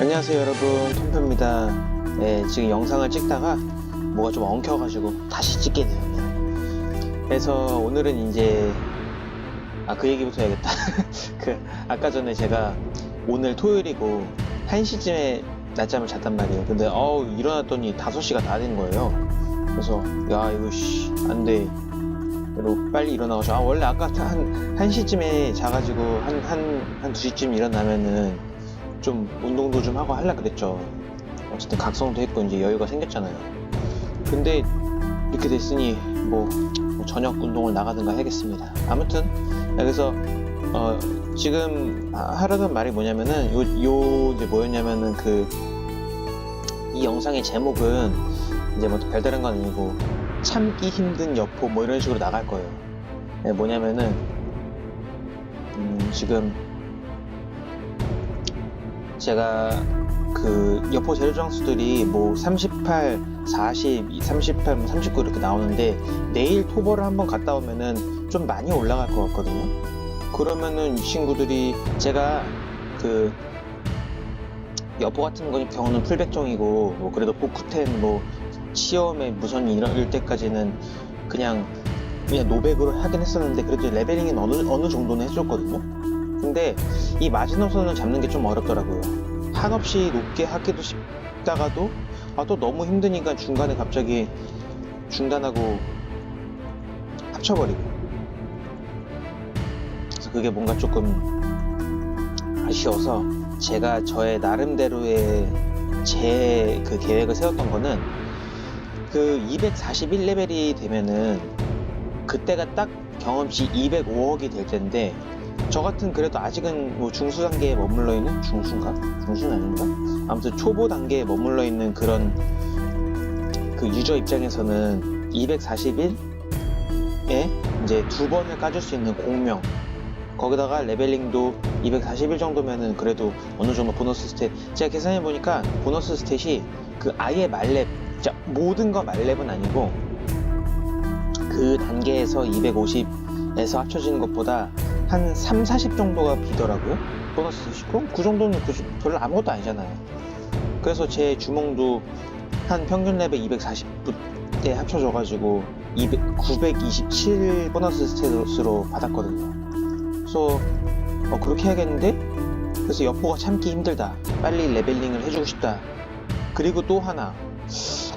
안녕하세요 여러분. 톰표입니다. 네, 지금 영상을 찍다가 뭐가 좀 엉켜가지고 다시 찍게 되었네요 그래서 오늘은 이제 아 그 얘기부터 해야겠다. 그 아까 전에 제가 오늘 토요일이고 1시쯤에 낮잠을 잤단 말이에요. 근데 어우 일어났더니 5시가 다 된 거예요. 그래서 야 이거 씨 안돼. 그리고 빨리 일어나가지고 아 원래 아까 한 1시쯤에 자가지고 한 한 한 2시쯤 일어나면은 좀 운동도 좀 하고 하려 그랬죠. 어쨌든 각성도 했고 이제 여유가 생겼잖아요. 근데 이렇게 됐으니 뭐, 뭐 저녁 운동을 나가든가 해야겠습니다. 아무튼 그래서 어, 지금 하- 하려던 말이 뭐냐면은 요, 요 이제 뭐였냐면은 그 이 영상의 제목은 이제 뭐 별다른 건 아니고 참기 힘든 여포 뭐 이런 식으로 나갈 거예요. 네, 뭐냐면은 음, 지금 제가 그 여포 재료 장수들이 뭐 38, 40, 38, 뭐39 이렇게 나오는데 내일 토벌을 한번 갔다 오면은 좀 많이 올라갈 것 같거든요. 그러면은 이 친구들이 제가 그 여포 같은 거 경우는 풀백종이고 뭐 그래도 보쿠텐 뭐 시험에 무선 이럴 때까지는 그냥 그냥 노백으로 하긴 했었는데 그래도 레벨링은 어느 어느 정도는 해줬거든요. 근데 이 마지노선을 잡는 게 좀 어렵더라고요. 한없이 높게 하기도 싶다가도 아 또 너무 힘드니까 중간에 갑자기 중단하고 합쳐버리고 그래서 그게 뭔가 조금 아쉬워서 제가 저의 나름대로의 제 그 계획을 세웠던 거는 그 241레벨이 되면은 그때가 딱 경험치 205억이 될 텐데 저 같은 그래도 아직은 뭐 중수 단계에 머물러 있는 중수인가? 중수는 아닌가? 아무튼 초보 단계에 머물러 있는 그런 그 유저 입장에서는 241에 이제 두 번을 까줄 수 있는 공명 거기다가 레벨링도 241 정도면은 그래도 어느 정도 보너스 스탯 제가 계산해 보니까 보너스 스탯이 그 아예 말렙 자 모든 거 말렙은 아니고 그 단계에서 250에서 합쳐지는 것보다 한 3, 40 정도가 비더라고요. 보너스. 그럼 그 정도는 그 별로 아무것도 아니잖아요. 그래서 제 주몽도 한 평균 레벨 240대 합쳐져가지고 200, 927 보너스 스탯으로 받았거든요. 그래서 어, 그렇게 해야겠는데? 그래서 여포가 참기 힘들다. 빨리 레벨링을 해주고 싶다. 그리고 또 하나.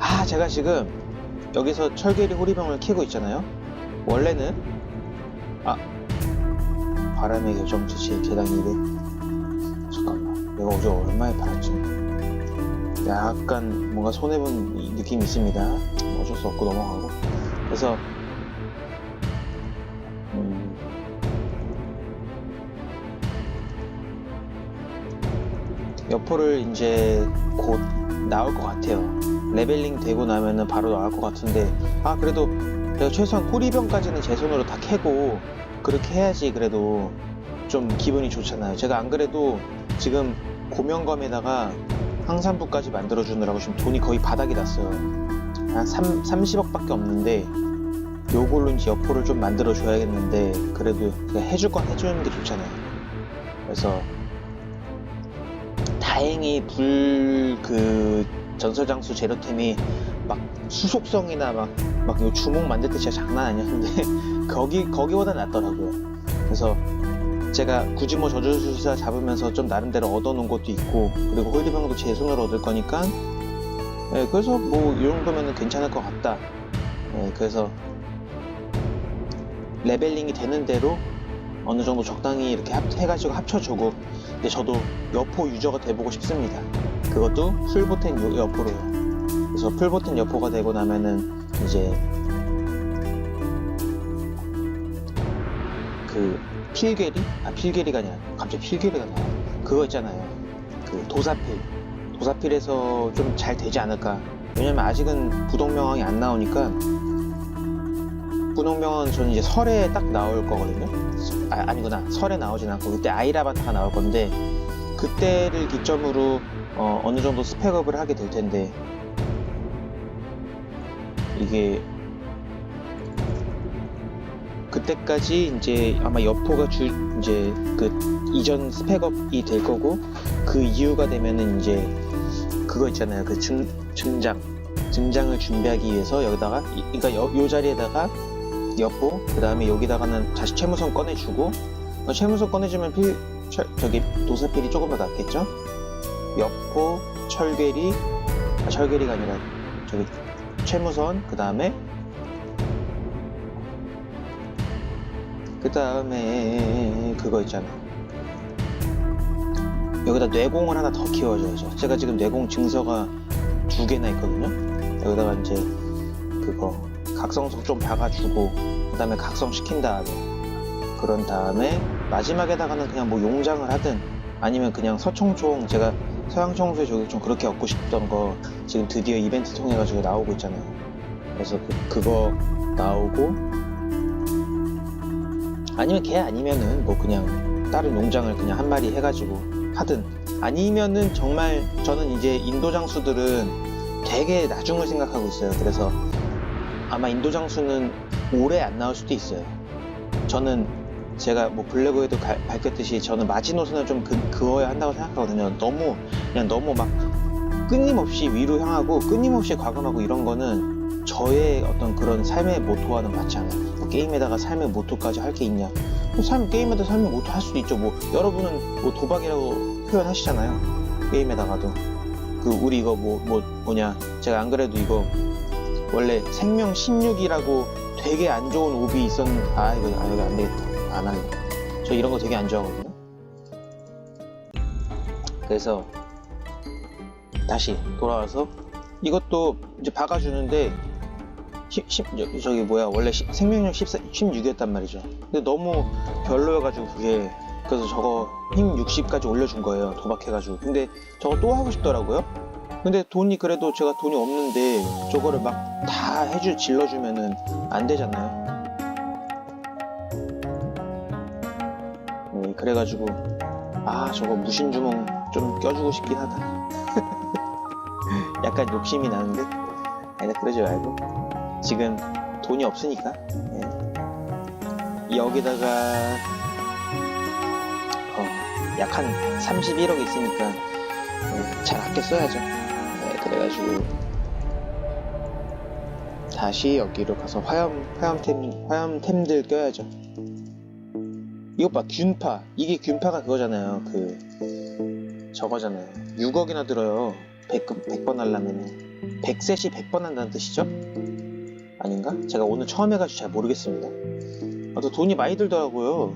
아, 제가 지금 여기서 철계리 호리병을 키고 있잖아요. 원래는 아 바람의 결정체 제 계단 200 잠깐만 내가 어제 얼마에 팔았지? 약간 뭔가 손해본 이 느낌이 있습니다. 어쩔 수 없고 넘어가고 그래서 음, 여포를 이제 곧 나올 것 같아요. 레벨링 되고 나면은 바로 나올 것 같은데 아 그래도 내가 최소한 호리병까지는 제 손으로 다 캐고 그렇게 해야지 그래도 좀 기분이 좋잖아요. 제가 안 그래도 지금 고명검에다가 항산부까지 만들어주느라고 지금 돈이 거의 바닥이 났어요. 한 3, 30억밖에 없는데 요걸로 이제 여포를 좀 만들어줘야겠는데 그래도 해줄 건 해주는 게 좋잖아요. 그래서 다행히 불 그 전설장수 재료템이 막 수속성이나 막 막 주먹 만들 때 진짜 장난 아니었는데 거기 거기보다 낫더라고요. 그래서 제가 굳이 뭐 저주술사 잡으면서 좀 나름대로 얻어놓은 것도 있고 그리고 홀리병도 제 손으로 얻을 거니까 예, 그래서 뭐 이 정도면 괜찮을 것 같다. 예, 그래서 레벨링이 되는 대로 어느 정도 적당히 이렇게 합- 해가지고 합쳐주고 근데 저도 여포 유저가 돼보고 싶습니다. 그것도 풀보텐 요- 여포로요. 그래서 풀보텐 여포가 되고 나면은 이제 그 필괴리? 아 필괴리가 아니라 갑자기 필괴리가 나와. 그거 있잖아요. 그 도사필. 도사필에서 좀 잘 되지 않을까. 왜냐면 아직은 부동명왕이 안 나오니까 부동명왕은 저는 이제 설에 딱 나올 거거든요. 아, 아니구나. 설에 나오진 않고 그때 아이라바타가 나올 건데 그때를 기점으로 어, 어느 정도 스펙업을 하게 될 텐데 이게 그때까지 이제 아마 여포가 주 이제 그 이전 스펙업이 될 거고 그 이유가 되면은 이제 그거 있잖아요. 그 증, 증장. 증장을 준비하기 위해서 여기다가, 이- 그러니까 요, 요 자리에다가 엿보, 그 다음에 여기다가는 다시 채무선 꺼내주고, 어, 채무선 꺼내주면 필, 철, 저기 도사필이 조금 더 낫겠죠? 엿보, 철괴리, 아, 철괴리가 아니라 저기 채무선, 그 다음에 그 다음에 그거 있잖아. 여기다 뇌공을 하나 더 키워줘야죠. 제가 지금 뇌공 증서가 두 개나 있거든요. 여기다가 이제 그거 각성석 좀 박아주고 그 다음에 각성시킨 다음에 그런 다음에 마지막에다가는 그냥 뭐 용장을 하든 아니면 그냥 서총총 제가 서양 청소에 저기 좀 그렇게 얻고 싶던 거 지금 드디어 이벤트 통해 가지고 나오고 있잖아요. 그래서 그, 그거 나오고 아니면 걔 아니면은 뭐 그냥 다른 용장을 그냥 한 마리 해가지고 하든 아니면은 정말 저는 이제 인도 장수들은 되게 나중을 생각하고 있어요. 그래서 아마 인도 장수는 올해 안 나올 수도 있어요. 저는 제가 뭐 블레고에도 가- 밝혔듯이 저는 마지노선을 좀 그, 그어야 한다고 생각하거든요. 너무 그냥 너무 막 끊임없이 위로 향하고 끊임없이 과감하고 이런 거는 저의 어떤 그런 삶의 모토와는 맞지 않아요. 뭐 게임에다가 삶의 모토까지 할 게 있냐? 뭐삶 게임에다 삶의 모토 할 수도 있죠. 뭐 여러분은 뭐 도박이라고 표현하시잖아요. 게임에다가도 그 우리 이거 뭐 뭐 뭐냐? 제가 안 그래도 이거 원래 생명 16이라고 되게 안 좋은 오비 있었는데 아 이거 아 이거 안 되겠다. 안 할래. 저 이런 거 되게 안 좋아하거든요. 그래서 다시 돌아와서 이것도 이제 박아주는데 10, 10, 저- 저기 뭐야 원래 시- 생명력 14, 16이었단 말이죠. 근데 너무 별로여가지고 그게 그래서 저거 힘 60까지 올려준 거예요. 도박해가지고. 근데 저거 또 하고 싶더라고요. 근데 돈이 그래도 제가 돈이 없는데 저거를 막 다 해주 질러주면은 안 되잖아요. 그래가지고 아 저거 무신주몽 좀 껴주고 싶긴 하다. 약간 욕심이 나는데 아니 그러지 말고 지금 돈이 없으니까 예. 여기다가 어, 약 한 31억 있으니까 예, 잘 아껴 써야죠. 예, 그래가지고 다시 여기로 가서 화염 화염템 화염템들 껴야죠. 이것 봐 균파 이게 균파가 그거잖아요. 그 저거잖아요. 6억이나 들어요. 100, 100번 하려면 100셋이 100번 한다는 뜻이죠? 아닌가? 제가 오늘 처음 해가지고 잘 모르겠습니다. 아, 또 돈이 많이 들더라고요.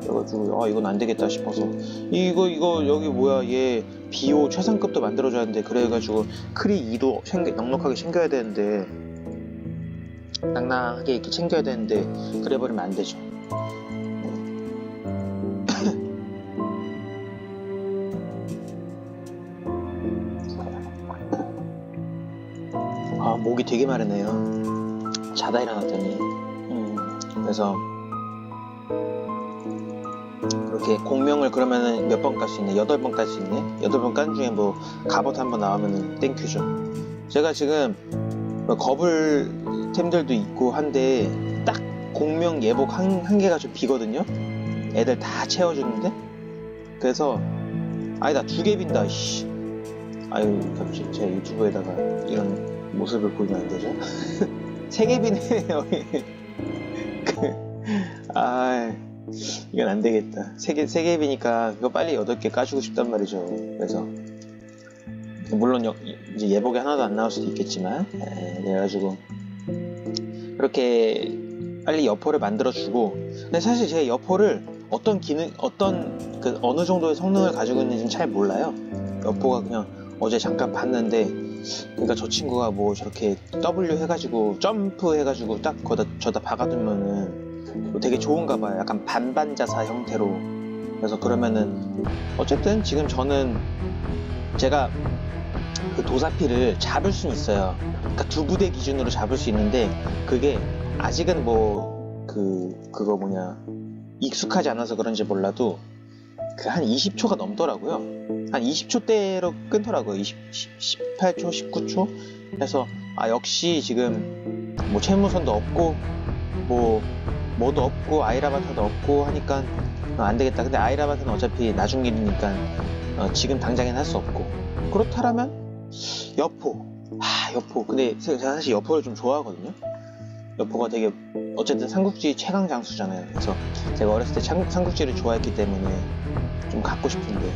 그래가지고 아 이건 안 되겠다 싶어서 이거 이거 여기 뭐야 얘 비오 최상급도 만들어줘야 하는데 그래가지고 크리 2도 챙겨, 넉넉하게 챙겨야 되는데 낭낭하게 이렇게 챙겨야 되는데 그래버리면 안 되죠. 목이 되게 마르네요. 자다 일어났더니 음, 그래서 이렇게 공명을 그러면은 몇 번 깔 수 있네? 여덟 번 깔 수 있네? 여덟 번 깐 중에 뭐 갑옷 한 번 나오면은 땡큐죠. 제가 지금 뭐 거불템들도 있고 한데 딱 공명 예복 한, 한 개가 좀 비거든요? 애들 다 채워주는데? 그래서 아니다 두 개 빈다 씨. 아유 갑자기 제 유튜브에다가 이런 모습을 보이면 안 되죠? 세개 비네요 그, 아 이건 안 되겠다. 세 개, 세 개비니까 이거 빨리 여덟 개 까주고 싶단 말이죠. 그래서, 물론 여- 이제 예복에 하나도 안 나올 수도 있겠지만, 에, 그래가지고, 그렇게 빨리 여포를 만들어 주고, 근데 사실 제가 여포를 어떤 기능, 어떤, 그, 어느 정도의 성능을 가지고 있는지는 잘 몰라요. 여포가 그냥 어제 잠깐 봤는데, 그러니까 저 친구가 뭐 저렇게 W 해가지고, 점프 해가지고 딱 거다, 저다 박아두면은, 뭐 되게 좋은가 봐요. 약간 반반자사 형태로. 그래서 그러면은 어쨌든 지금 저는 제가 그 도사피를 잡을 수는 있어요. 그러니까 두 부대 기준으로 잡을 수 있는데 그게 아직은 뭐 그 그거 뭐냐 익숙하지 않아서 그런지 몰라도 그 한 20초가 넘더라고요. 한 20초 대로 끊더라고요. 20, 18초, 19초. 그래서 아 역시 지금 뭐 채무선도 없고 뭐 뭐도 없고 아이라바타도 없고 하니까 어, 안 되겠다. 근데 아이라바타는 어차피 나중 일이니까 어, 지금 당장엔 할 수 없고 그렇다면 여포 아 여포 근데 제가 사실 여포를 좀 좋아하거든요 여포가 되게 어쨌든 삼국지 최강 장수잖아요. 그래서 제가 어렸을 때 삼, 삼국지를 좋아했기 때문에 좀 갖고 싶은데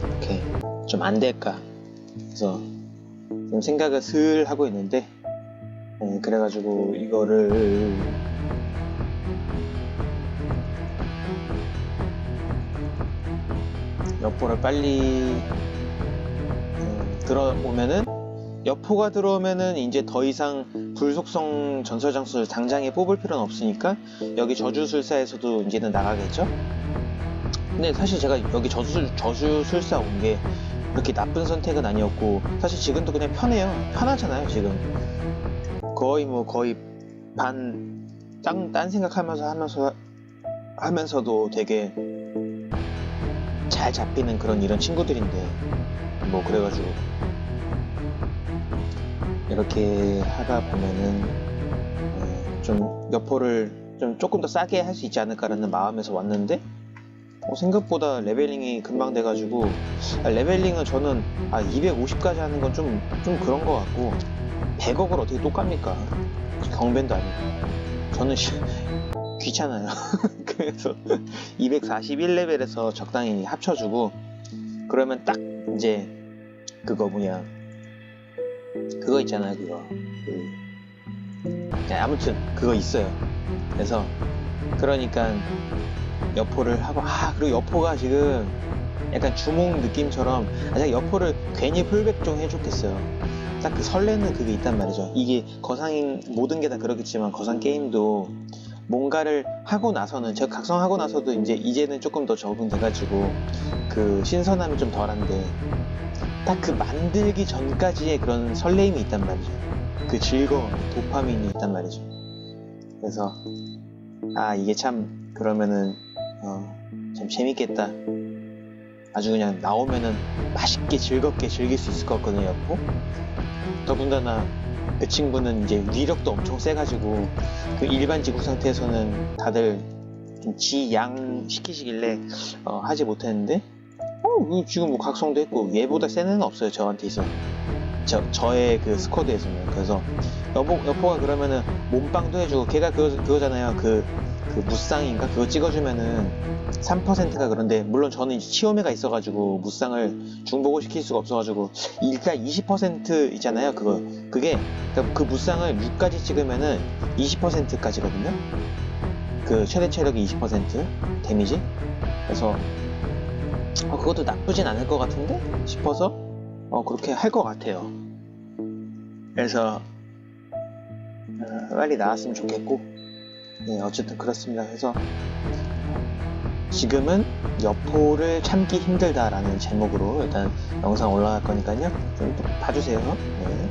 이렇게 좀 안 될까. 그래서 좀 생각을 슬 하고 있는데 네, 그래가지고 이거를 여포를 빨리 음, 들어오면은 여포가 들어오면은 이제 더 이상 불속성 전설 장수를 당장에 뽑을 필요는 없으니까 여기 저주술사에서도 이제는 나가겠죠? 근데 사실 제가 여기 저주, 저주술사 온 게 그렇게 나쁜 선택은 아니었고 사실 지금도 그냥 편해요. 편하잖아요 지금. 거의 뭐 거의 반, 딴, 딴 생각하면서 하면서, 하면서도 되게 잘 잡히는 그런 이런 친구들인데, 뭐, 그래가지고, 이렇게 하다 보면은, 어, 좀, 여포를 좀 조금 더 싸게 할 수 있지 않을까라는 마음에서 왔는데, 어, 생각보다 레벨링이 금방 돼가지고, 아, 레벨링은 저는, 아, 250까지 하는 건 좀, 좀 그런 것 같고, 100억을 어떻게 또 깝니까? 경밴도 아니고. 저는 시- 귀찮아요. 그래서 241레벨에서 적당히 합쳐주고, 그러면 딱 이제 그거 뭐냐. 그거 있잖아요, 그거. 그... 네, 아무튼 그거 있어요. 그래서 그러니까 여포를 하고, 아, 그리고 여포가 지금 약간 주몽 느낌처럼, 아, 제가 여포를 괜히 풀백 좀 해줬겠어요. 딱 그 설레는 그게 있단 말이죠. 이게 거상인 모든 게 다 그렇겠지만 거상 게임도 뭔가를 하고 나서는 제가 각성하고 나서도 이제 이제는 조금 더 적응돼가지고 그 신선함이 좀 덜한데 딱 그 만들기 전까지의 그런 설레임이 있단 말이죠. 그 즐거움, 도파민이 있단 말이죠. 그래서 아 이게 참 그러면은 어, 참 재밌겠다. 아주 그냥 나오면은 맛있게 즐겁게 즐길 수 있을 것 같거든요. 여포. 더군다나 그 친구는 이제 위력도 엄청 세가지고 그 일반 지구 상태에서는 다들 좀 지양 시키시길래 어, 하지 못했는데 어, 이거 지금 뭐 각성도 했고 얘보다 센 애는 없어요 저한테 있어 저, 저의 그 스쿼드에서는. 그래서 여보, 여포가 그러면은 몸빵도 해주고 걔가 그거, 그거잖아요. 그, 그 무쌍인가? 그거 찍어주면은 3%가 그런데 물론 저는 치오메가 있어가지고 무쌍을 중복을 시킬 수가 없어가지고 일단 20% 있잖아요 그거. 그게 그러니까 그 무쌍을 6까지 찍으면은 20%까지거든요. 그 최대 체력이 20% 데미지. 그래서 어, 그것도 나쁘진 않을 것 같은데 싶어서 어, 그렇게 할 것 같아요 그래서 어, 빨리 나왔으면 좋겠고 네 어쨌든 그렇습니다 그래서 지금은 여포를 참기 힘들다라는 제목으로 일단 영상 올라갈 거니까요. 좀 봐주세요. 네.